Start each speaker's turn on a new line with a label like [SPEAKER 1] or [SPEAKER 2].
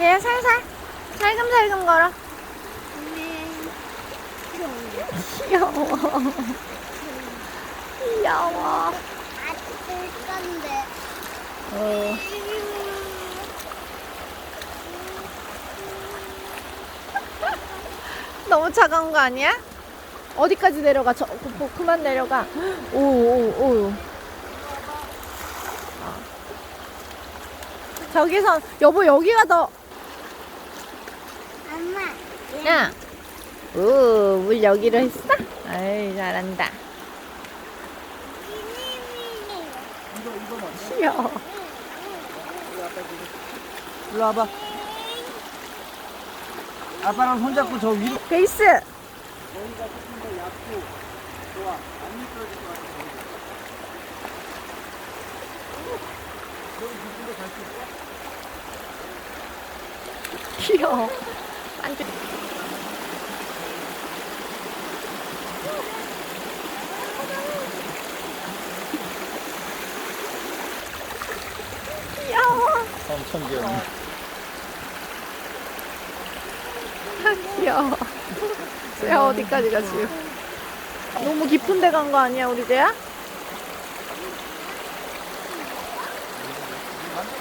[SPEAKER 1] 얘 살살 살금살금 걸어 귀여워 귀여워
[SPEAKER 2] 아들 건데.
[SPEAKER 1] 어. 너무 차가운 거 아니야? 어디까지 내려가? 저 그, 그, 그만 내려가. 오, 오, 오. 어. 저기서 여보 여기가 더.
[SPEAKER 2] 엄마.
[SPEAKER 1] 야. 오, 물 여기로 했어? 아이 잘한다. 귀여워.
[SPEAKER 3] 일로 와봐. 아빠랑 손잡고 저 위로.
[SPEAKER 1] 베이스.
[SPEAKER 3] 여기가 조금 더 얇고 좋아. 안 미끄러질 것 같아. 여기 밑으로 갈수 있어?
[SPEAKER 1] 귀여워. 안주. 귀여워.
[SPEAKER 3] 엄청 귀여워.
[SPEAKER 1] 귀여워. 쟤 어디까지 가 지금? 너무 깊은 데 간 거 아니야 우리 쟤야?